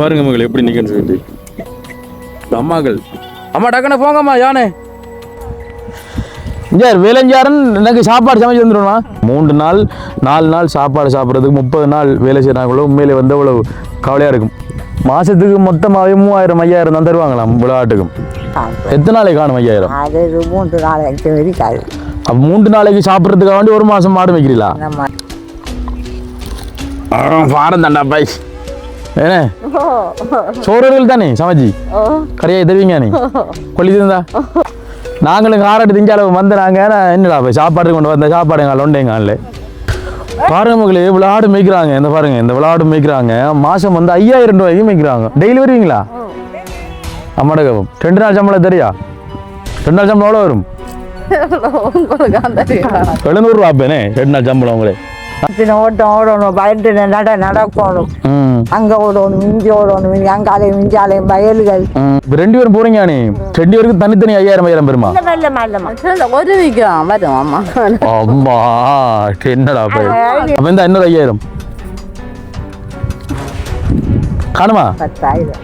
பாருங்க மகள் எப்படி நிக்கன்னு சொல்லிட்டு. இந்த அம்மாக்கள். அம்மா டக்குன்னு போங்கம்மா யானை. சார் வேலைஞ்சாரன் எனக்கு சாப்பாடு சமைச்சு வந்துடும்னா மூன்று நாள் நாலு நாள் சாப்பாடு சாப்பிட்றதுக்கு முப்பது நாள் வேலை செய்கிறாங்களோ உண்மையிலே வந்து அவ்வளோ கவலையாக இருக்கும். மாதத்துக்கு மொத்தமாகவே மூவாயிரம் ஐயாயிரம் தான் தருவாங்களாம் விளையாட்டுக்கும். எத்தனை நாளைக்கு காணும் ஐயாயிரம்? அது மூன்று நாளைக்கு இருக்காது. அப்போ மூன்று நாளைக்கு சாப்பிட்றதுக்காக வேண்டி ஒரு மாதம் மாடு வைக்கிறீங்களா பாரம் தாண்டா பை ஏனே? சோறுகள் தானே சமைச்சி கரையை தருவீங்க நீ கொல்லி இருந்தா நாங்களும் காராட்டு திங்க அளவு வந்த நாங்கள் என்னடா போய் சாப்பாடு கொண்டு வந்த சாப்பாடு எங்கள் ஒண்டேங்க அல்ல பாருங்க மகளே விளையாடு மேய்க்கிறாங்க. இந்த பாருங்க இந்த விளையாடு மேய்க்கிறாங்க. மாசம் வந்து ஐயாயிரம் ரூபாய்க்கு மேய்க்கிறாங்க. டெய்லி வருவீங்களா? அம்மாட கவம் ரெண்டு நாள் சம்பளம் தெரியா? ரெண்டு நாள் சம்பளம் எவ்வளோ வரும்? எழுநூறுவா அப்பேனே ரெண்டு நாள் சம்பளம் உங்களே. ஓட்டம் ஓடணும் பயந்து நட நடக்கணும். ம். அங்க ஓடணும் இங்கே ஓடணும் அங்காலையும் இஞ்சாலையும் வயல்கள். ரெண்டு பேரும் போறீங்க ரெண்டு பேருக்கு தனித்தனி ஐயாயிரம் ஐயாயிரம் பெருமா ஒரு விற்கும் வரும் அம்மா. அம்மா என்னடா போய் அப்ப இந்த இன்னொரு ஐயாயிரம். காணுமா? பத்தாயிரம்.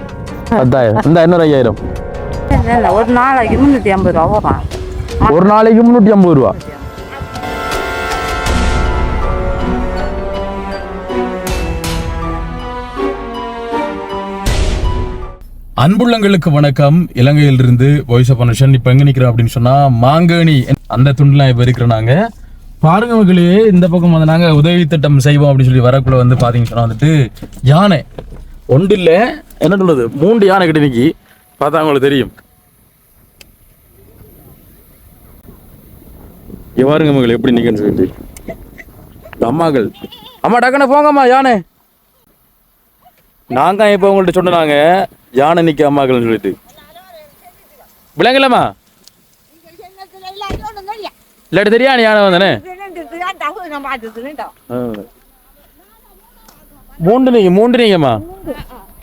பத்தாயிரம். இந்த இன்னொரு ஐயாயிரம். இல்ல, ஒரு நாளைக்கு முந்நூற்றி ஐம்பது ரூபா ஒரு நாளைக்கு முந்நூற்றி ஐம்பது ரூபா. அன்புள்ளங்களுக்கு வணக்கம். இலங்கையிலிருந்து வாய்ஸ் ஆஃப் மனுஷன் இப்போ எங்க நிக்கிறோம் அப்படின்னு சொன்னா மாங்கனி. அந்த துண்டுலாம் இப்போ இருக்கிறோம் நாங்க. பாருங்க மக்களே இந்த பக்கம் வந்து நாங்க உதவி திட்டம் செய்வோம் அப்படின்னு சொல்லி வரக்குள்ள வந்து பாத்தீங்கன்னு சொன்னா வந்துட்டு யானை. ஒன்று இல்ல என்ன சொல்றது? மூன்று யானை கிட்ட நிக்கி. பார்த்தா உங்களுக்கு தெரியும். இங்க பாருங்க மகள் எப்படி நிக்கன்னு சொல்லிட்டு. அம்மாக்கள். அம்மா டக்குன்னு போங்கம்மா யானை. நாங்க இப்போ உங்கள்ட்ட சொன்னாங்க யானை நிக்க அம்மாக்கள்னு சொல்லிட்டு. விளங்கலம்மா இல்லாட்டி தெரியா யானை வந்தானே? மூன்று நீங்க மூன்று நீங்கம்மா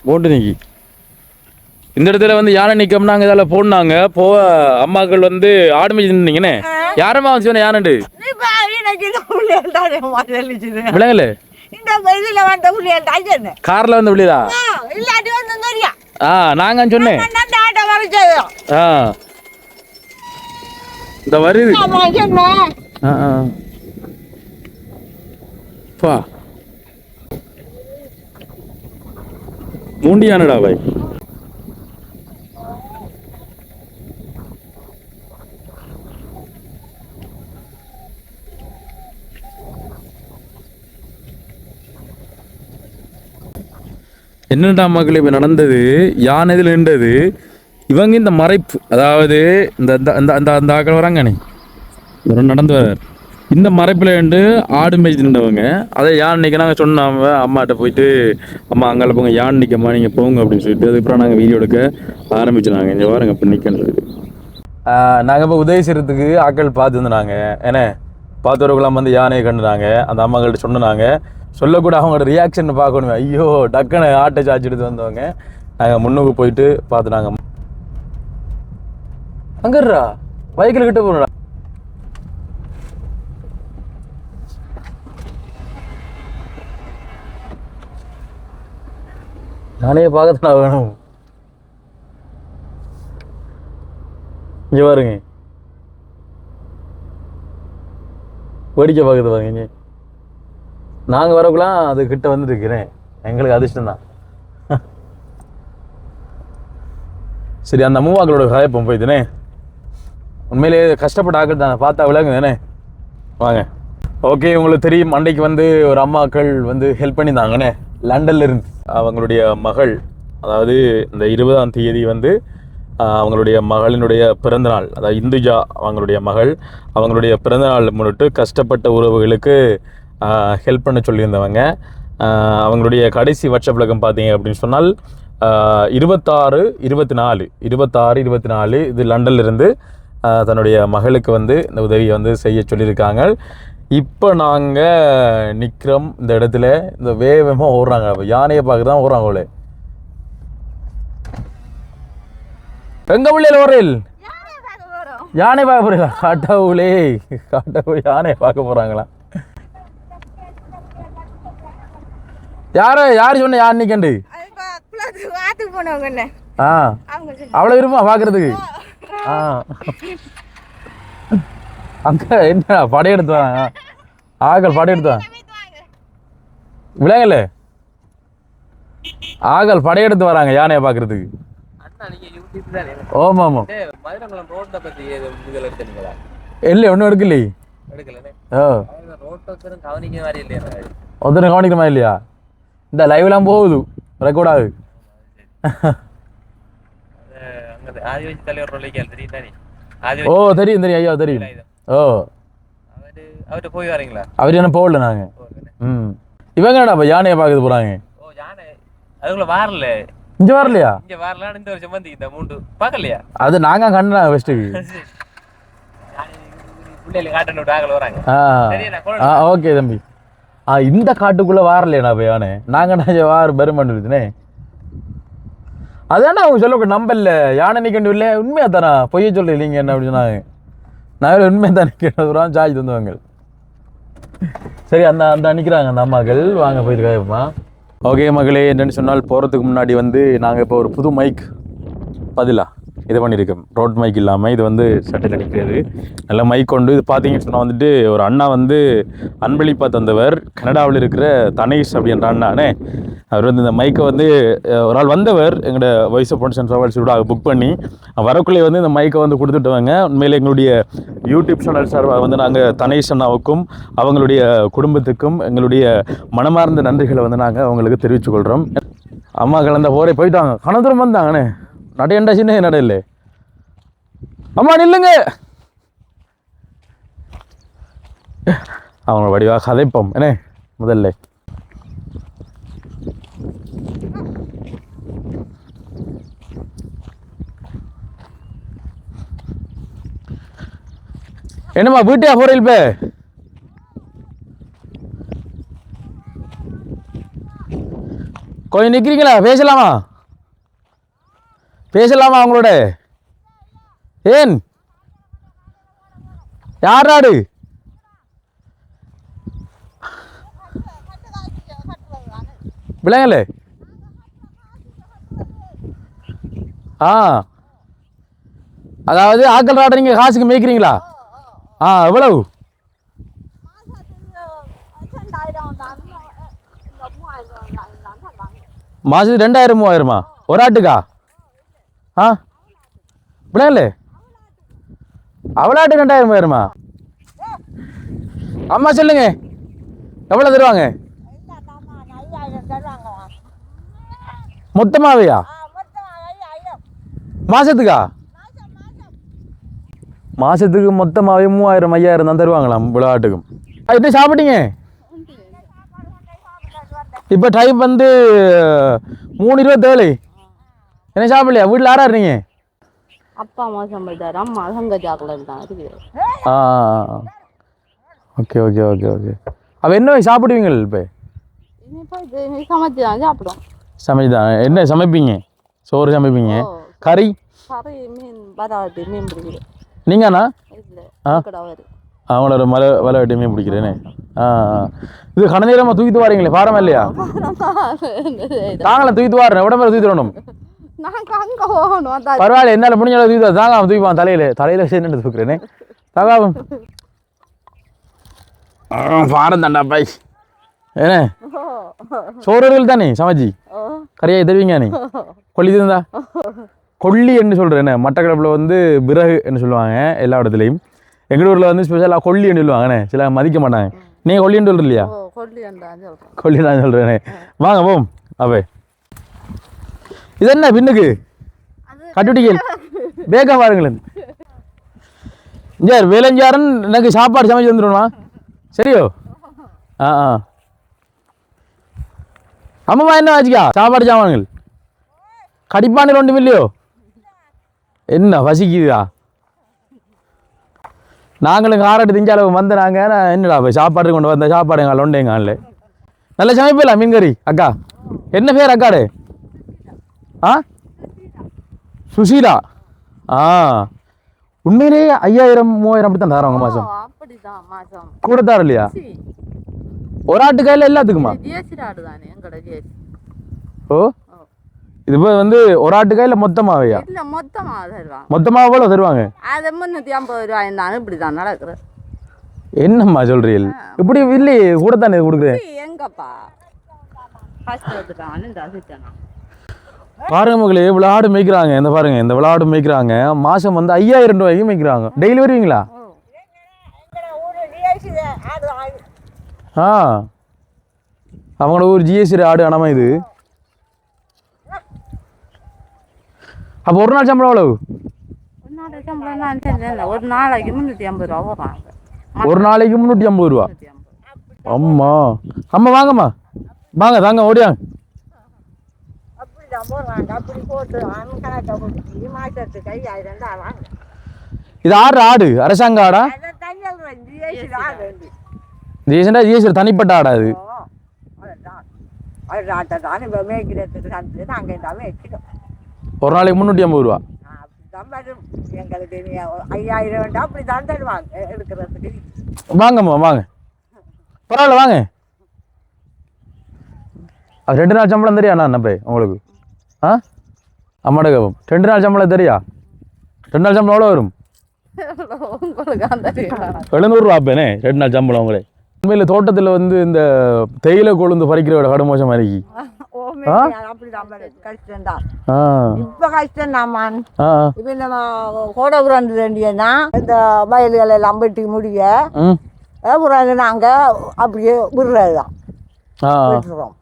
மூன்று நீங்கி இந்த இடத்துல வந்து யானை நிக்கம் நாங்க இதால போனாங்க போ அம்மாக்கள் வந்து ஆடு மேய்ச்சி நின்னீங்கன்னு யாரம்மா வந்து சொன்ன யானைண்டு விளங்கல கார்ல வந்து விழியதா இல்லாட்டி ஆ நாங்க சொன்னேன். ஆ. இந்த வருது. பா. மூண்டியானடா பாய். என்னடா மக்கள் இப்போ நடந்தது யானை இதில் நின்றது இவங்க இந்த மறைப்பு அதாவது இந்த இந்த- இந்த அந்த அந்த ஆக்கள் வராங்கண்ணே இவரும் நடந்து வர்றார். இந்த மறைப்பில் வந்து ஆடு மேய்ச்சி நின்றவங்க அதை யான் நிற்க நாங்கள் சொன்னோம் அம்மாட்ட போயிட்டு அம்மா அங்கால போங்க யான் நிற்கம்மா நீங்கள் போங்க அப்படின்னு சொல்லிட்டு அதுக்கப்புறம் நாங்கள் வீடியோ எடுக்க ஆரம்பிச்சினாங்க இங்கே வாருங்க இப்போ நிற்கன்னு நாங்கள் இப்போ உதவி செய்கிறதுக்கு ஆட்கள் பார்த்துருந்தாங்க ஏன்னா பார்த்தவர்களாம் வந்து யானையை கண்டுனாங்க. அந்த அம்மாங்கள்ட்ட சொன்னாங்க சொல்லக்கூட அவங்களோட ரியாக்ஷன் பார்க்கணுமே. ஐயோ டக்குன்னு ஆட்டை சாச்சி எடுத்து வந்தவங்க. நாங்கள் முன்னுக்கு போயிட்டு பார்த்துனாங்க அங்கர்ரா பைக்கில் கிட்ட போகிறா நானே பார்க்கத்தான் வேணும் இங்கே பாருங்க. வேடிக்கை பார்க்குறது பாருங்க இங்கே. நாங்கள் வரக்குலாம் அது கிட்ட வந்துட்டு இருக்கிறேன் எங்களுக்கு அதிர்ஷ்டம் தான் சரி அந்த மூவாக்களோட கதைப்போம் போய்துனே உண்மையிலே கஷ்டப்பட்ட ஆக்கள் தான். பார்த்தா விலங்கு தானே வாங்க. ஓகே உங்களுக்கு தெரியும். அன்றைக்கு வந்து ஒரு அம்மாக்கள் வந்து ஹெல்ப் பண்ணியிருந்தாங்கண்ணே லண்டன்லேருந்து அவங்களுடைய மகள் அதாவது இந்த இருபதாம் தேதி வந்து அவங்களுடைய மகளினுடைய பிறந்தநாள் அதாவது இந்துஜா அவங்களுடைய மகள் அவங்களுடைய பிறந்தநாள் முன்னிட்டு கஷ்டப்பட்ட உறவுகளுக்கு ஹெல்ப் பண்ண சொல்லியிருந்தவங்க. அவங்களுடைய கடைசி வாட்ஸ்அப் விளக்கம் பார்த்தீங்க அப்படின்னு சொன்னால் இருபத்தாறு இருபத்தி நாலு இருபத்தாறு இருபத்தி நாலு இது லண்டன்லேருந்து தன்னுடைய மகளுக்கு வந்து இந்த உதவியை வந்து செய்ய சொல்லியிருக்காங்க. இப்போ நாங்கள் நிற்கிறோம் இந்த இடத்துல இந்த வேகமாக ஓடுறாங்க யானையை பார்க்க தான் ஓடுறாங்க எங்க பிள்ளையில ஓடுறீல் யானை பார்க்க போறீங்களா கடவுளே கடவுள் யானை பார்க்க போறாங்களா? யாரு யார் சொன்ன யார் என்ன? ஆ. அவ்வளோ விரும்பமா பார்க்கறதுக்கு? ஆ. அங்க என்ன படையெடுத்து வராங்க ஆகல் படையெடுத்து வாங்க. விளையாங்கல்ல ஆகல் படையெடுத்து வராங்க யானையை பார்க்கறதுக்கு. நீங்க ஆமாம். மதுரங்குளம் ரோட்டை இல்லை ஒன்றும் எடுக்கலையே. ஓ மாதிரி இல்லையா ஒருத்தனை கவனிக்கிற மாதிரி இல்லையா? இந்த லைவ்லாம் போகுது. ரெக்கார்ட் ஆகுது. அங்க ஆதிவாசி தலைவர் ரோலைக்கு தெரியும் தானே ஓ தெரியும் தெரியும் ஐயா தெரியும். ஓ. அவரு அவர்கிட்ட போய் வரீங்களா? அவர் என்ன போகல நாங்கள் ம். இவங்க என்னடா யானையை பார்க்க போகிறாங்க ஓ யானை. அதுக்குள்ள வரல. இங்கே வரலையா? இங்க வரலாம் இந்த வருஷம் வந்து இந்த மூண்டு பார்க்கலையா? அது காட்டணும் விட்டு வராங்க. ஆ நான் கொண்டு ஓகே தம்பி. ஆ இந்த காட்டுக்குள்ளே வாரலையாண்ணா இப்போ யானை நாங்கள் நான் வார பெருமாண்டுதுனே அதானே அவங்க சொல்ல நம்பல யானை நிற்கண்டு இல்லை உண்மையாக தானா பொய்ய சொல்ல இல்லைங்க என்ன அப்படி சொன்னாங்க? நான் உண்மையாக தான் நிற்கிறோம் சார்ஜ் தந்துவாங்க. சரி அந்த அந்த நிற்கிறாங்க அந்த அம்மாக்கள். வாங்க கேட்போமா ஓகே மகளே என்னென்னு சொன்னால் போகிறதுக்கு முன்னாடி வந்து நாங்கள் இப்போ ஒரு புது மைக் பதிலா? இது பண்ணியிருக்கோம் ரோட் மைக் இல்லாமல் இது வந்து சட்டையில் அடிக்கிறது. நல்ல மைக் கொண்டு இது பார்த்தீங்கன்னு சொன்னால் வந்துட்டு ஒரு அண்ணா வந்து அன்பளிப்பாக தந்தவர். கனடாவில் இருக்கிற தனேஷ் அப்படின்ற அண்ணானே. அவர் வந்து இந்த மைக்கை வந்து ஒரு ஆள் வந்தவர். எங்களோட வாய்ஸ் ஆஃப் அண்ட் ட்ராவல்ஸ் கூட புக் பண்ணி வரக்குள்ளே வந்து இந்த மைக்கை வந்து கொடுத்துட்டுவாங்க. உண்மையிலே எங்களுடைய யூடியூப் சேனல் சார்பாக வந்து நாங்கள் தனேஷ் அண்ணாவுக்கும் அவங்களுடைய குடும்பத்துக்கும் எங்களுடைய மனமார்ந்த நன்றிகளை வந்து நாங்கள் அவங்களுக்கு தெரிவித்துக்கொள்கிறோம் அம்மா கலந்த போரே போயிட்டாங்க. கணதூரம் வந்தாங்கண்ணே. நடையண்டா சின்ன நட இல்லை அம்மா நில்லுங்க. அவங்க வடிவாக கதைப்போம். என்ன? முதல்ல. என்னம்மா வீட்டையா போறீங்க பே கொஞ்சம் நிற்கிறீங்களா பேசலாமா? பேசலாமா அவங்களோட? ஏன்? யார் நாடு? விளங்கல ஆ. அதாவது ஆக்கல் ராட்டை நீங்கள் காசுக்கு மேய்க்கிறீங்களா? ஆ எவ்வளவு? மாதத்துக்கு ரெண்டாயிரம் மூவாயிரமா? ஒரு ஆட்டுக்கா? ஆ? பிள்ளைங்களே அவளாட்டு ரெண்டாயிரம் போயிருமா அம்மா சொல்லுங்க. எவ்வளோ தருவாங்க? மொத்தமாவையா? மாசத்துக்கா? மாசத்துக்கு மொத்தமாவே மூவாயிரம் ஐயாயிரம் தான் தருவாங்களாம் விளையாட்டுக்கும். என்ன சாப்பிட்டீங்க? இப்போ டைம் வந்து மூணு இருபத்தேழு. என்ன சாப்பிடலையா? வீட்டில் யாரா இருந்தீங்க அப்பா அம்மா சமைத்தாரு அம்மா சங்க சாக்லேட் தான் இருக்குது. ஆ ஓகே ஓகே ஓகே ஓகே. அப்போ என்ன சாப்பிடுவீங்க இப்போ? சமைச்சு தான் சாப்பிடும் சமைதான் என்ன சமைப்பீங்க? சோறு சமைப்பீங்க. கறி? கறி மீன் மீன் நீங்கண்ணா? அவங்களோட மலை வலை வெட்டி மீன் பிடிக்கிறேனே. ஆ. இது கணநேரமாக தூக்கிட்டு வாரீங்களே பாரமா இல்லையா? தாங்களே தூக்கிட்டு வாரேன். உடம்புல தூக்கிட்டு வரணும். நாங்க அங்க போகணும் அந்த பரவாயில்ல என்னால் முடிஞ்ச அளவு தூக்கி தாங்க அவன் தூக்கிப்பான் தலையில. தலையில வச்சு என்ன தூக்குறேனே தகாவும் பாரம் தாண்டா பாய் என்ன? சோறுகள் தானே சமைச்சி கரையா தருவீங்க நீ. கொல்லி தந்தா? கொல்லி என்று சொல்கிறேன் என்ன? மட்டக்களப்பில் வந்து விறகு என்று சொல்லுவாங்க எல்லா இடத்துலையும். எங்கள் ஊரில் வந்து ஸ்பெஷலாக கொல்லி என்று சொல்லுவாங்கண்ணே சில மதிக்க மாட்டாங்க. நீங்கள் கொல்லின்னு சொல்கிற இல்லையா? ஓ கொல்லி நான் சொல்கிறேனே வாங்க போம் அவே இது என்ன பின்னுக்கு கட்டுட்டிகள் பேக்கா பாருங்களேன் இஞ்சார் வேலஞ்சாரன் எனக்கு சாப்பாடு சமைச்சு வந்துடுமா சரியோ? ஆ ஆ. அம்மா என்ன வச்சுக்கா சாப்பாடு சாமான்கள். கடிப்பானில் ஒன்றும் இல்லையோ? என்ன பசிக்குதா நாங்களும் காரட்டு திங்க அளவு வந்த நாங்கள் என்னடா போய் சாப்பாடு கொண்டு வந்த? சாப்பாடு எங்கள் ஒன்றே காணல நல்ல சமைப்பில்ல மீன் கறி அக்கா என்ன பேர் அக்காடு? ஆ? சுசீலா ஆ. உண்மையிலேயே ஐயாயிரம் மூவாயிரம் அப்படி தான் தராங்க மாசம். கூட தர இல்லையா ஒரு ஆட்டு கையில் எல்லாத்துக்குமா? தானே ஓ. இது வந்து ஒரு ஆட்டுக்கா இல்லை மொத்தமாவையா? இல்ல மொத்தமா தருவாங்க. மொத்தமாக எவ்வளோ தருவாங்க? அது முன்னூத்தி ஐம்பது ரூபாய் இருந்தாலும் இப்படிதான் நடக்குது. என்னம்மா சொல்றீங்க இப்படி இல்லையே கூட தானே கொடுக்குறேன்? எங்கப்பா? பாருங்க மகளே விளாடு மேய்க்கிறாங்க. இந்த பாருங்க இந்த விளாடு மேய்க்கிறாங்க. மாசம் வந்து ஐயாயிரம் ரூபாய்க்கு மேய்க்கிறாங்க. டெய்லி வருவீங்களா? ஆ. அவங்களோட ஒரு ஜிஎஸ்டி ஆடு அனமா இது. அப்போ ஒரு நாள் சம்பளம் எவ்வளவு? ஒரு நாளைக்கு சம்பளம் முந்நூற்றி ஐம்பது ரூபா ஒரு நாளைக்கு முந்நூற்றி ஐம்பது ரூபா. அம்மா. அம்மா வாங்கம்மா. வாங்க தாங்க ஓடியாங்க. அப்படிதான் அப்படி போட்டு கணக்கை போட்டு மாட்டேன் கை ஆயிரம் தான் வாங்க இது ஆடு ஆடு அரசாங்க ஆடா? தனியாக ஜிஎஸ்டா ஜிஎஸ்டி தனிப்பட்ட ஆடா அது ஒரு நாளைக்கு முந்நூற்றி ஐம்பது ரூபா. ஐயாயிரம் அப்படி எடுக்கிறதுக்கு வாங்கம்மா வாங்க. பரவாயில்ல வாங்க. அது ரெண்டு நாள் சம்பளம் தெரியாண்ணா அண்ணா போய் உங்களுக்கு? ஆ? அம்மாட கேப்போம். ரெண்டு நாள் சம்பளம் தெரியா ரெண்டு நாள் சம்பளம் எவ்வளோ வரும்? எழுநூறுவா அப்பேனே ரெண்டு நாள் சம்பளம் உங்களே. உண்மையில் தோட்டத்தில் வந்து இந்த தேயிலை கொழுந்து பறிக்கிற கடுமோசம் மாதிரி இப்போ கஷ்டம் ஆ. இப்போ நம்ம கோடை பிறந்து வேண்டியன்னா இந்த வயல்கள் எல்லாம் வெட்டி முடிய பிறகு நாங்கள் அப்படியே விடுறது தான் ஆ. விட்டுறோம்.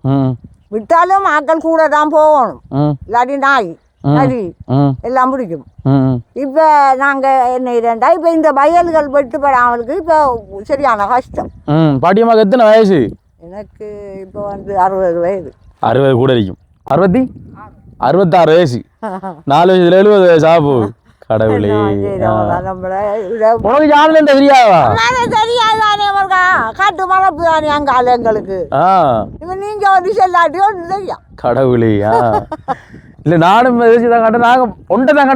விட்டாலும் ஆட்கள் கூட தான் போகணும் இல்லாட்டி நாய் நரி எல்லாம் பிடிக்கும் இப்போ நாங்கள் என்ன இரண்டா இப்போ இந்த வயல்கள் வெட்டுப்படாமலுக்கு இப்போ சரியான கஷ்டம் ம் பாட்டியம்மாக்கு எத்தனை வயசு எனக்கு இப்போ வந்து அறுபது வயது அறுபது கூட இருக்கும் அறுபத்தி அறுபத்தாறு வயசு நாலு வயசுல எழுபது வயசு ஆக போகுது கடவுளே. ஆ. நம்மளை இதை உனக்கு யாருன்னு தெரியாதா? தெரியாதானே அவருக்கா காட்டு மரப்பு தானே அங்கால எங்களுக்கு. ஆ. இப்போ நீங்கள் ஒரு செல்லாட்டி ஒன்று தெரியும் கடவுளே ஆ. இல்லை நானும் எதிர்த்து தான் கட்டேன் நாங்கள் ஒன்றை தான்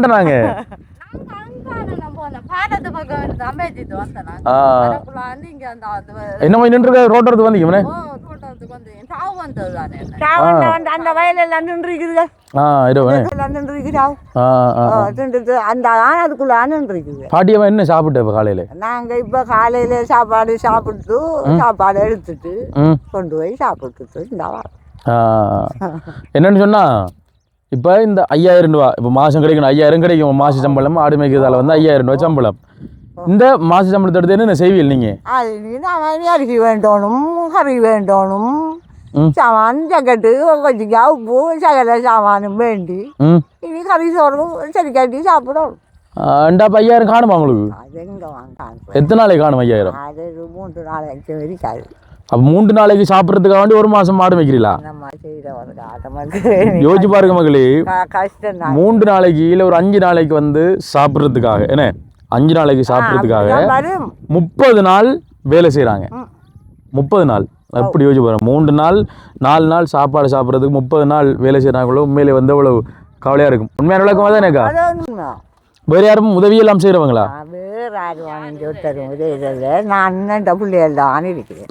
வந்து அது வ- என்னமோ நின்று ரோட்டோரத்து வந்தீங்க வந்து. என்ன? வந்து அந்த வயலெல்லாம் நின்றுக்குதுங்க பாட்டியம்மா என்ன சாப்பிட்ட இப்போ காலையில்? நாங்கள் இப்போ காலையில் சாப்பாடு சாப்பிட்டு சாப்பாடு எடுத்துட்டு கொண்டு போய் ஆ. என்னன்னு சொன்னா இப்போ இந்த ஐயாயிரம் ரூபா இப்போ மாதம் கிடைக்கணும் ஐயாயிரம் கிடைக்கும் மாச சம்பளம் ஆடு மேய்க்கிறதால வந்து ஐயாயிரம் ரூபா சம்பளம். இந்த மாச சம்பளத்தை எடுத்து என்ன செய்வீங்க நீங்கள் அது நீ நான் அரிசி வேண்டணும் கறி வேண்டணும். ம். சாமான் ஜக்கெட்டு கொஞ்சிக்கா உப்பு சகல சாமானும் வேண்டி ம் இனி கறி சோறு சரி கட்டி சாப்பிடணும் ரெண்டா அப்போ ஐயாயிரம் காணுமா உங்களுக்கு எத்தனை நாளைக்கு காணும் ஐயாயிரம் மூன்று நாளைக்கு இருக்காது அப்போ மூன்று நாளைக்கு சாப்பிட்றதுக்காக வேண்டி ஒரு மாதம் மாடு வைக்கிறீங்களா யோசிச்சு பாருங்க மகளே மூன்று நாளைக்கு இல்லை ஒரு அஞ்சு நாளைக்கு வந்து சாப்பிட்றதுக்காக என்ன அஞ்சு நாளைக்கு சாப்பிட்றதுக்காக முப்பது நாள் வேலை செய்கிறாங்க. முப்பது நாள். அப்படி யோசிச்சு பாருங்க. மூன்று நாள் நாலு நாள் சாப்பாடு சாப்பிட்றதுக்கு முப்பது நாள் வேலை செய்கிறாங்களோ உண்மையிலே வந்து அவ்வளவு கவலையாக இருக்கும். உண்மையான விளக்கமாக அது உண்மை. வேறு யாரும் உதவியெல்லாம் செய்கிறவங்களா வேறு இதில் நான் என் பிள்ளைகள் தான் இருக்கிறேன்.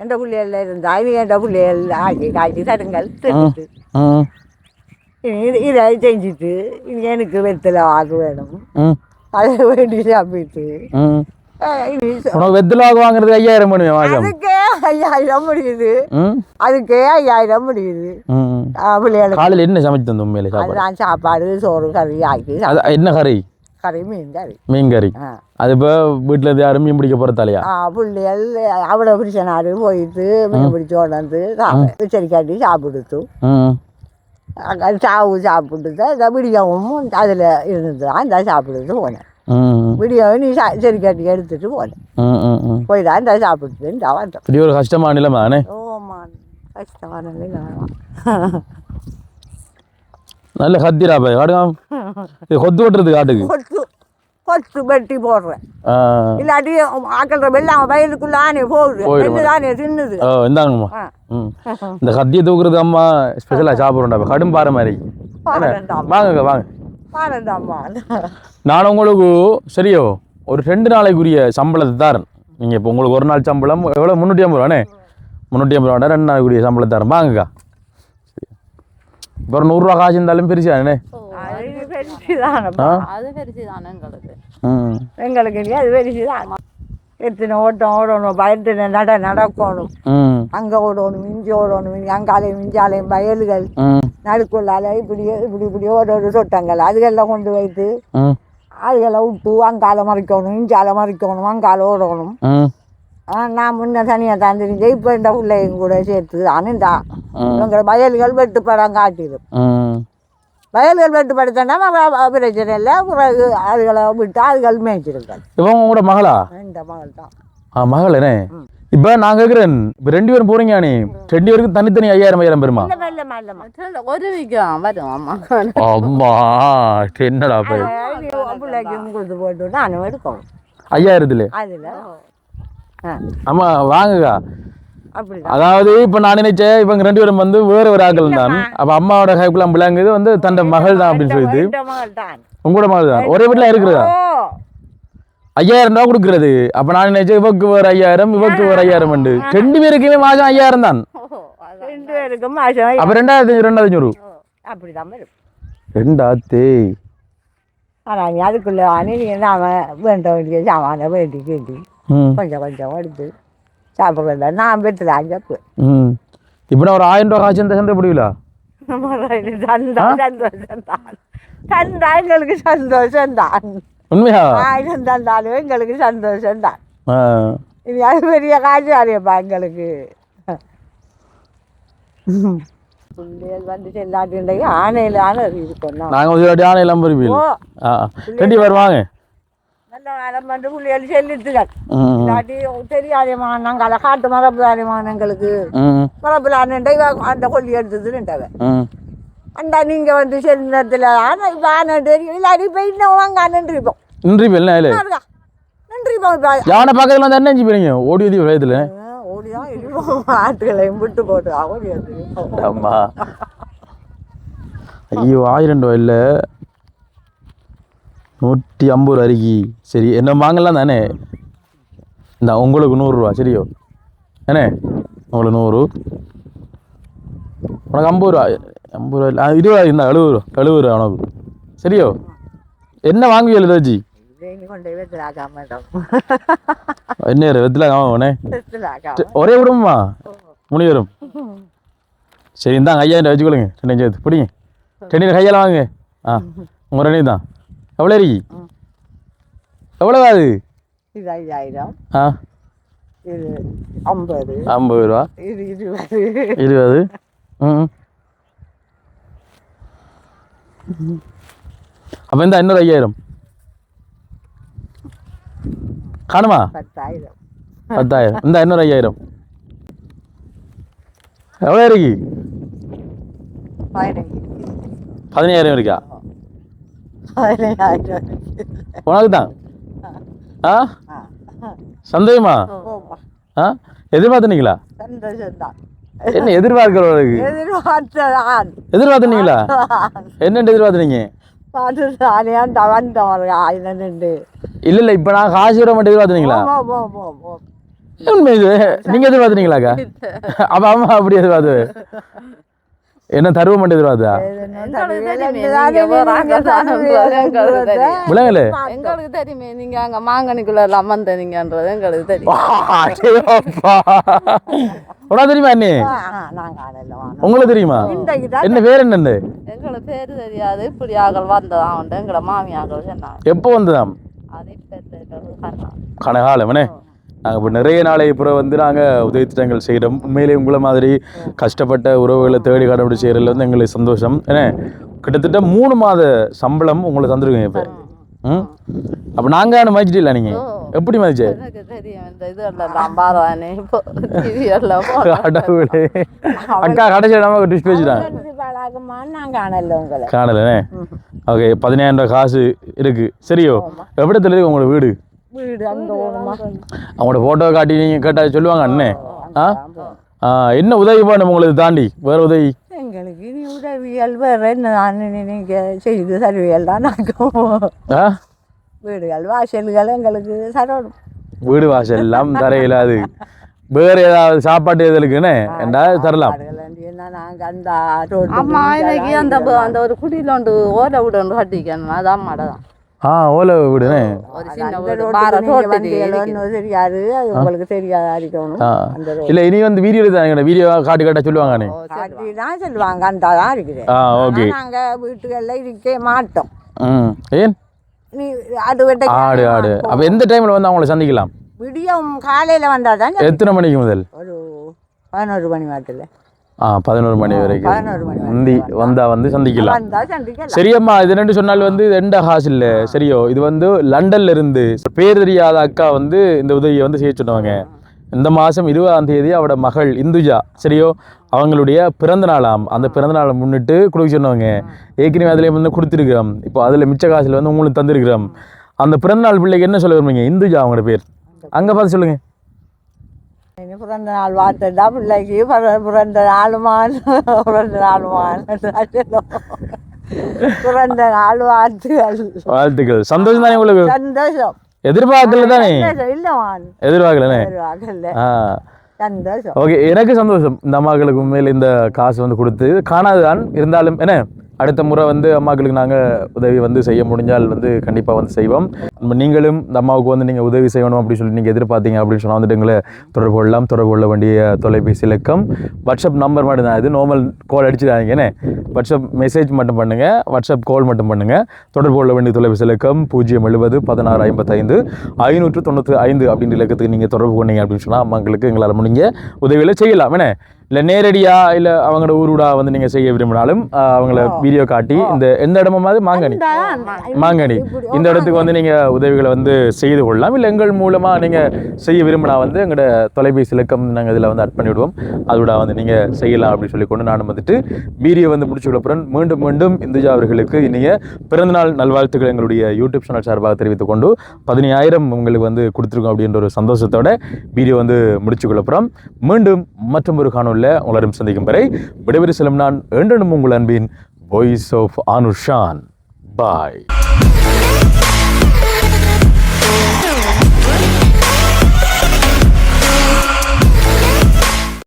என் பிள்ளைகள் இருந்தால் இது என் பிள்ளைகள் ஆக்கி காய்ச்சி தருங்கள். இனி இதை செஞ்சுட்டு எனக்கு வெத்தலை ஆகு வேணும். அதை வேண்டி சாப்பிட்டு. உனக்கு வெத்தலை வாக்கு வாங்குறதுக்கு ஐயாயிரம் பண்ணுவேன் மாதம் அதுக்கே ஐயாயிரம் முடியுது. அதுக்கே ஐயாயிரம் முடியுது. பிள்ளைகளுக்கு. காலையில் என்ன சமைச்சு தந்தோம் உண்மையிலே சாப்பாடு? சாப்பாடு சோறு கறி ஆக்கி என்ன கறி? கறி மீன் கறி. மீன் கறி. அது இப்போ வீட்டில் இருந்து யாரும் மீன் பிடிக்க போகிறதாலையா பிள்ளைகள் அவ்வளோ பிடிச்சனாரு போயிட்டு மீன் பிடிச்சி உடந்து சரி கட்டி சாப்பிடுத்து. ம் அங்க சாவு சாப்பிட்டு இந்த விடியவும் அதில் இருந்து தான் சாப்பிடுட்டு போனேன். ம் விடியவும் நீ சரி கட்டி எடுத்துட்டு ம் போய் தான் இந்த சாப்பிட்டு இந்த வந்தோம் இப்படி ஒரு கஷ்டமான நிலைமை தானே ஓமா கஷ்டமான நிலை. நல்ல கத்திரா போய் இது கொத்து வெட்டுறது காட்டுக்கு கொத்து கொத்து வெட்டி போடுறேன் இல்லாட்டி ஆக்கிற வெள்ளாம வயலுக்குள்ள ஆனே போகுது. ரெண்டு தானே தின்னுது இந்தாங்கம்மா இந்த கத்தியை தூக்குறது அம்மா ஸ்பெஷலாக சாப்பிட்றோம்டா கடும் பாறை மாதிரி வாங்க வாங்க நான் உங்களுக்கு சரியோ ஒரு ரெண்டு நாளைக்குரிய சம்பளத்தை தரேன். நீங்கள் இப்போ உங்களுக்கு ஒரு நாள் சம்பளம் எவ்வளோ முந்நூற்றி ஐம்பது ரூபானே? முந்நூற்றி ஐம்பது ரூபா ரெண்டு நாளைக்குரிய சம்பளத்தை தரேன். வாங்கக்கா. இப்போ ஒரு நூறுரூவா காசு இருந்தாலும் பெருசானே அது பெருசு தானே எங்களுக்கு. அது பெருசுதான் எத்தனை ஓட்டம் ஓடணும் பயத்துல நட நடக்கணும். அங்கே ஓடணும் இஞ்சி ஓடணும் அங்காலையும் இஞ்சாலையும் வயல்கள். நடுக்குள்ளால இப்படி இப்படி இப்படி ஓட சொட்டங்கள். அதுகெல்லாம் கொண்டு வைத்து ம் அதுகளை விட்டு அங்கால மறிக்கணும் இஞ்சால மறிக்கணும் அங்கால ஓடணும். நான் முன்ன தனியாக தந்துருங்க இப்போ இந்த பிள்ளைங்க கூட சேர்த்து அனுந்தா ம். எங்களை வயல்கள் வெட்டுப்படம் காட்டிடும். வயல்கள் வெட்டுப்படுத்தினா பிரச்சனை இல்லை. பிறகு அதுகளை விட்டு அதுகள் மேய்ச்சிருக்காங்க இவங்க உங்களோட மகளா? இந்த மகள் தான் ஆ மகளே இப்போ நான் கேட்குறேன் இப்போ ரெண்டு பேரும் போறீங்க நீ ரெண்டு பேருக்கு தனித்தனி ஐயாயிரம் ஐயாயிரம் பெருமா ஒரு விற்கும் வரும் அம்மா. அம்மா என்னடா போய் பிள்ளைக்கு கொடுத்து போட்டு நானும் எடுக்கணும். ஐயாயிரத்துல? அதில். ஆ. ஆமா வாங்குக்கா. அதாவது இப்ப நான் நினைச்சேன் இவங்க ரெண்டு பேரும் வந்து வேற ஒரு ஆக்கள் தான். அப்ப அம்மாவோட கைக்குலாம் பிள்ளைங்குது வந்து தன் மகள் தான் அப்படின்னு சொல்லிட்டு. தான் உங்களோட மகள் தான். ஒரே வீட்டுல இருக்கிறதா? ஐயாயிரம் ரூபா கொடுக்கறது. அப்ப நான் நினைச்சேன் இவக்கு ஒரு ஐயாயிரம் இவக்கு ஒரு ஐயாயிரம் உண்டு ரெண்டு பேருக்குமே மாசம் ஐயாயிரம் தான். அப்ப ரெண்டாயிரத்தி ரெண்டாயிரத்தி அஞ்சூறு அப்படிதான் ரெண்டாத்தே ஆனால் அதுக்குள்ளே அணி நீ நாம வேண்ட வேண்டிய சாமான வேண்டி. கேட்டி கொஞ்சம் கொஞ்சம் எடுத்து. சாப்பிட்றத நான் பெற்றுல அஞ்சப்பு ம். இப்போ நான் ஒரு ஆயிரம் ரூபா காய்ச்சி இந்த சந்தை முடியல தந்தா எங்களுக்கு சந்தோஷம் தான். உண்மையா? ஆயிரம் தந்தாலும் எங்களுக்கு சந்தோஷம் தான். இது அது பெரிய காசு அறியப்பா எங்களுக்கு. ஆணையில் ஆனை இருக்கும் நான். நாங்க ஒரு வாட்டி ஆணையெல்லாம் ஓ பெருவீங்க ஆ. ரெண்டு பேர் வாங்க. நல்ல பிள்ளைகள் செல்லிட்டுகள் ம். இல்லாட்டி தெரியாதேமா நாங்கள் காட்டு மரப்பு தானேமான எங்களுக்கு. ம். மரப்பில் அண்ணன்டை அந்த கொல்லி ம். அந்த நீங்கள் வந்து செல்லத்தில் ஆனால் இப்போ ஆனால் தெரியும். இல்லாட்டி இப்போ இன்னும் வாங்க நின்றுப்போம் நன்றி என்ன இல்லை நின்றுப்போம் இப்போ. யானை பக்கத்துல வந்து என்ன போறீங்க? ஓடி ஓடி வயதுல ஓடிதான் இருப்போம். ஆட்டுகளையும் விட்டு போட்டு ஓடி ஐயோ ஆயிரம் ரூபாய் இல்லை நூற்றி ஐம்பது ரூபா சரி என்ன வாங்கலாம் தானே? இந்த உங்களுக்கு நூறுரூவா சரியோ? என்ன? உங்களுக்கு நூறு. உனக்கு ஐம்பது ரூபா. ஐம்பது ரூபா இருபது ரூபா இருந்தா எழுபது ரூபா எழுபது ரூபா உனக்கு. சரியோ? என்ன வாங்குவீங்க ஏதாச்சி என்ன ஒரே குடும்பமா முனிவரும் சரி இந்தாங்க ஐயாயிரம் ரூபாய் வச்சுக்கொள்ளுங்க ரெண்டு சேர்த்து பிடிங்க. ரெண்டு கையால் வாங்க ஆ உங்கள் ரெண்டு தான். எவ்வளோ இருக்கி? எவ்வளோ அது இது ஐயாயிரம் ஆ இது ஐம்பது ஐம்பது ரூபா இது இருபது இருபது ம் அப்போ இந்த இன்னொரு ஐயாயிரம் காணுமா பத்தாயிரம் பத்தாயிரம் இந்த இன்னொரு ஐயாயிரம் எவ்வளோ இருக்கு பதினாயிரம் இருக்கா பதினஞ்சாயிரம் உனக்கு தான் ஆ? சந்தேகமா? ஆ? எதிர்பார்த்துனீங்களா? என்ன எதிர்பார்க்கிறவங்களுக்கு எதிர்பார்த்ததான். எதிர்பார்த்துனீங்களா? என்னென்று எதிர்பார்த்துனீங்க? இல்ல இல்ல இப்ப நான் காசு விட மட்டும் எதிர்பார்த்துனீங்களா? உண்மை இது. நீங்க எதிர்பார்த்துனீங்களாக்கா? அப்ப அம்மா அப்படி எதிர்பார்த்து என்ன தருவ எதிர்பார்த்தா விலங்கல எங்களுக்கு தெரியுமே. நீங்க அங்க மாங்கனிக்குள்ள எல்லாம் வந்தீங்கன்றது எங்களுக்கு தெரியும். உனக்கு தெரியுமா என்ன வாங்க. உங்களுக்கு தெரியுமா? என்ன பேர் என்னண்டு எங்களுக்கு பேரு தெரியாது. இப்படி ஆகல் வந்ததான் எங்களை மாமி ஆகல் சொன்னாங்க. எப்போ வந்ததாம்? அது. கனகாலமனே. நாங்கள் இப்போ நிறைய நாளை அப்புறம் வந்து நாங்கள் உதவி திட்டங்கள் செய்கிறோம். உண்மையிலே உங்களை மாதிரி கஷ்டப்பட்ட உறவுகளை தேடி கண்டுபிடி செய்கிறதுல வந்து எங்களுக்கு சந்தோஷம். ஏன்னா கிட்டத்தட்ட மூணு மாத சம்பளம் உங்களுக்கு தந்துருக்கீங்க இப்போ. ம்? அப்போ நாங்கள் மதிச்சிட்டு இல்லை நீங்கள் எப்படி மதிச்சே? கடவுளே. அக்கா கடைசி நமக்கு டிஷ் பேசிட்டாங்க காணலண்ணே ஓகே பதினாயிரம் ரூபாய் காசு இருக்கு. சரியோ? எப்படி தெரியுது உங்களோட வீடு? வீடு போகணுமா அவங்களோட ஃபோட்டோ காட்டி நீங்கள் கேட்டால் சொல்லுவாங்க அண்ணே. ஆ? என்ன உதவி பண்ணும் உங்களுக்கு தாண்டி? வேற உதவி? எங்களுக்கு இனி உதவிகள் வேறு என்ன? நான் நீங்கள் செய்து தருவியல் தான் நாங்கள் ஆ? வீடுகள் வாசல்கள் எங்களுக்கு தரணும். வீடு வாசல் எல்லாம் தரையில் அது. வேற ஏதாவது சாப்பாட்டு எதுக்குன்னு என்றா தரலாம். அந்த அந்த அந்த ஒரு குடியில ஒன்று ஓலை வீடு ஒன்று கட்டிக்கணும். அது அம்மாட தான் நீங்க. இன்னும் தெரியாது. அது உங்களுக்கு தெரியாது அடிக்கணும் இல்லை இனி வந்து வீடியோ எடுத்தாங்க வீடியோ காட்டி காட்ட சொல்லுவாங்க. தான் சொல்லுவாங்க. அந்த தான் இருக்குது. ஆ ஓகே. நாங்கள் வீட்டுகளில் இருக்கே மாட்டோம். ம். ஏன்? நீ ஆடு வெட்ட ஆடு ஆடு. அப்போ எந்த டைமில் வந்து அவங்கள சந்திக்கலாம்? விடியும் காலையில் வந்தால் தான் எத்தனை மணிக்கு முதல்? ஒரு பதினோரு மணி மாட்டில் ஆ பதினோரு மணி வரைக்கும். முந்தி வந்தா வந்து சந்திக்கலாம். சரியம்மா இது ரெண்டு சொன்னால் வந்து எந்த ஹாஸ் இல்லை சரியோ இது வந்து லண்டன்ல இருந்து பேர் தெரியாத அக்கா வந்து இந்த உதவியை வந்து செய்ய சொன்னவங்க. இந்த மாதம் இருபதாம் தேதி அவட மகள் இந்துஜா சரியோ அவங்களுடைய பிறந்த நாளாம். அந்த பிறந்த நாளை முன்னிட்டு கொடுக்க சொன்னவங்க. ஏற்கனவே அதில் வந்து கொடுத்துருக்கிறோம். இப்போ அதில் மிச்ச காசில் வந்து உங்களுக்கு தந்திருக்கிறோம். அந்த பிறந்த நாள் பிள்ளைக்கு என்ன சொல்ல விரும்புங்க இந்துஜா அவங்களோட பேர். அங்கே பார்த்து சொல்லுங்க. இனி பிறந்த நாள் வாழ்த்துடா பிள்ளைக்கு பிற- பிறந்த நாளுமான் பிறந்த நாளுமான் பிறந்த நாள் வாழ்த்துகள் வாழ்த்துக்கள். சந்தோஷம் தானே உங்களுக்கு? சந்தோஷம். எதிர்பார்க்கல தானே? இல்லைவான் எதிர்பார்க்கலனே வாங்கல ஆ. சந்தோஷம். ஓகே எனக்கு சந்தோஷம். இந்த அம்மாக்களுக்கு உண்மையில் இந்த காசு வந்து கொடுத்து காணாதுதான் இருந்தாலும் என்ன? அடுத்த முறை வந்து அம்மாக்களுக்கு நாங்கள் உதவி வந்து செய்ய முடிஞ்சால் வந்து கண்டிப்பாக வந்து செய்வோம். நீங்களும் இந்த அம்மாவுக்கு வந்து நீங்கள் உதவி செய்யணும் அப்படின்னு சொல்லி நீங்கள் எதிர்பார்த்தீங்க அப்படின்னு சொன்னால் வந்துட்டு எங்களை தொடர்பு கொள்ளலாம் தொடர்பு கொள்ள வேண்டிய தொலைபேசி இலக்கம். வாட்ஸ்அப் நம்பர் மட்டும் தான் இது நார்மல் கால் அடிச்சுதாங்கண்ணே வாட்ஸ்அப் மெசேஜ் மட்டும் பண்ணுங்கள் வாட்ஸ்அப் கால் மட்டும் பண்ணுங்கள் தொடர்பு கொள்ள வேண்டிய தொலைபேசி இலக்கம் பூஜ்ஜியம் எழுபது பதினாறு ஐம்பத்தைந்து ஐநூற்று தொண்ணூற்றி ஐந்து அப்படின்ற இலக்கத்துக்கு நீங்கள் தொடர்பு கொண்டீங்க அப்படின்னு சொன்னால் அம்மாங்களுக்கு எங்களால் முடிஞ்ச உதவியில் செய்யலாம் என்ன? இல்லை நேரடியாக இல்லை அவங்களோட ஊருடா வந்து நீங்கள் செய்ய விரும்பினாலும் அவங்கள வீடியோ காட்டி இந்த எந்த இடமாவது மாங்கனி. மாங்கனி. இந்த இடத்துக்கு வந்து நீங்கள் உதவிகளை வந்து செய்து கொள்ளலாம். இல்லை எங்கள் மூலமாக நீங்கள் செய்ய விரும்பினா வந்து எங்களோட தொலைபேசி இலக்கம் நாங்கள் இதில் வந்து அட் பண்ணிவிடுவோம். அதோட வந்து நீங்கள் செய்யலாம் அப்படின்னு சொல்லி கொண்டு நானும் வந்துட்டு வீடியோ வந்து முடிச்சு அப்புறம் மீண்டும் மீண்டும் இந்துஜா அவர்களுக்கு இனிய பிறந்தநாள் நல்வாழ்த்துக்கள் எங்களுடைய யூடியூப் சேனல் சார்பாக தெரிவித்துக் கொண்டு பதினாயிரம் உங்களுக்கு வந்து கொடுத்துருக்கோம் அப்படின்ற ஒரு சந்தோஷத்தோட வீடியோ வந்து முடிச்சு கொள்ளப்புறம் மீண்டும் மற்றும் ஒரு காணொலியில் உங்களிடம் சந்திக்கும் வரை விடைபெறு செல்லும் நான் என்றனும் உங்கள் அன்பின் வாய்ஸ் ஆஃப் அனுஷான் பாய்